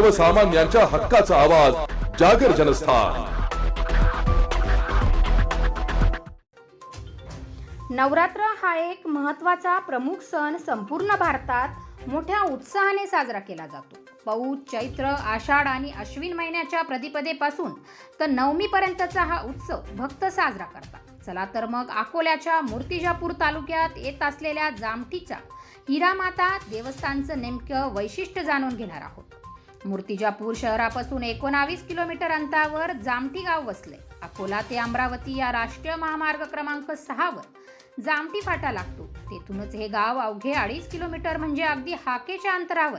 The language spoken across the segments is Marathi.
सर्वसामान्यांच्या हक्काचा आवाज जागर जनस्थान. नवरात्र हा एक महत्त्वाचा प्रमुख सण संपूर्ण भारतात मोठ्या उत्साहाने साजरा केला जातो. पौष चैत्र आषाढ आणि अश्विन महिन्याच्या प्रतिपदेपासून तर नवमीपर्यंतचा हा उत्सव भक्त साजरा करतात. चला तर मग अकोल्याच्या मूर्तिजापूर तालुक्यात येत असलेल्या जामठीचा हिरामाता देवस्थानचं नेमकं वैशिष्ट्य जाणून घेणार आहोत. मूर्तिजापूर शहरापासून एकोणावीस किलोमीटर अंतरावर जामठी गाव वसले. अकोला ते अमरावती या राष्ट्रीय महामार्ग क्रमांक सहावर जामठी फाटा लागतो. तेथूनच हे गाव अवघे अडीच किलोमीटर म्हणजे अगदी हाकेच्या अंतरावर.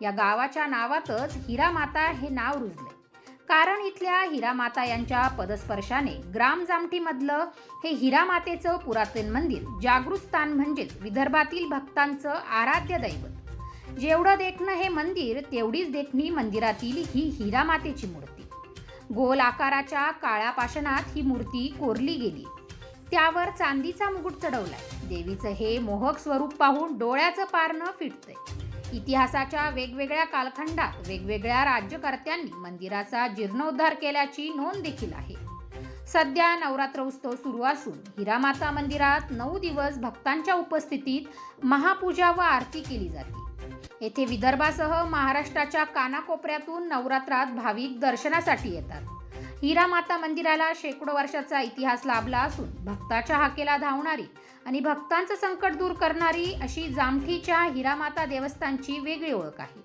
या गावाच्या नावातच हिरामाता हे नाव रुजले. कारण इथल्या हिरामाता यांच्या पदस्पर्शाने ग्राम जामठीमधलं हे हिरामातेचं पुरातन मंदिर जागृत स्थान म्हणजेच विदर्भातील भक्तांचं आराध्य दैवत. जेवढं देखणं हे मंदिर तेवढीच देखणी मंदिरातील ही हिरामातेची मूर्ती. गोल आकाराच्या काळ्या पाषाणात ही मूर्ती कोरली गेली. त्यावर चांदीचा मुकुट चढवलाय. देवीचं हे मोहक स्वरूप पाहून डोळ्याचं पारणं फिटतंय इतिहासाच्या वेगवेगळ्या कालखंडात वेगवेगळ्या राज्यकर्त्यांनी मंदिराचा जीर्णोद्धार केल्याची नोंद देखील आहे. सध्या नवरात्र उत्सव सुरू असून हिरामाता मंदिरात नऊ दिवस भक्तांच्या उपस्थितीत महापूजा व आरती केली जाते. येथे विदर्भासह महाराष्ट्राच्या कानाकोपऱ्यातून नवरात्रात भाविक दर्शनासाठी येतात. हिरामाता मंदिराला शेकडो वर्षाचा इतिहास लाभला असून भक्ताच्या हाकेला धावणारी आणि भक्तांचं संकट दूर करणारी अशी जामठीच्या हिरामाता देवस्थानची वेगळी ओळख आहे.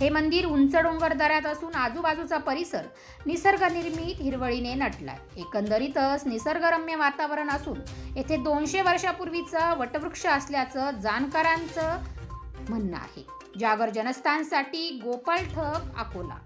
हे मंदिर उंच डोंगर दऱ्यात असून आजूबाजूचा परिसर निसर्गनिर्मित हिरवळीने नटलाय. एकंदरीतच निसर्गरम्य वातावरण असून येथे दोनशे वर्षापूर्वीचा वटवृक्ष असल्याचं जाणकारांचं म्हणणं आहे. जागर जनस्थानसाठी गोपाळ ठक अकोला